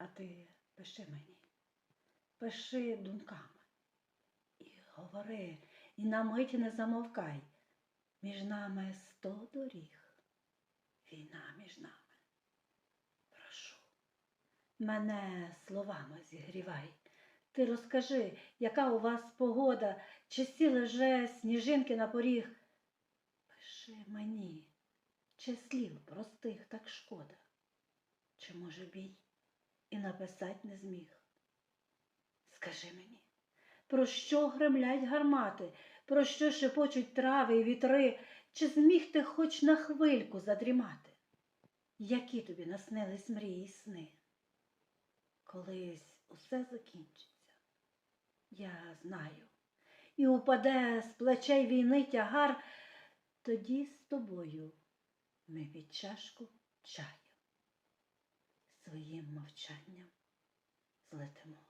А ти пиши мені, пиши думками. І говори, і на мить не замовкай. Між нами сто доріг. Війна між нами. Прошу, мене словами зігрівай. Ти розкажи, яка у вас погода, чи сіли вже сніжинки на поріг. Пиши мені, чи слів простих так шкода, чи може бій написать не зміг. Скажи мені, про що гремлять гармати, про що шепочуть трави і вітри, чи зміг ти хоч на хвильку задрімати? Які тобі наснились мрії й сни? Колись усе закінчиться, я знаю, і упаде з плечей війни тягар, тоді з тобою ми під чашку чаю своїм мовчанням злетимо.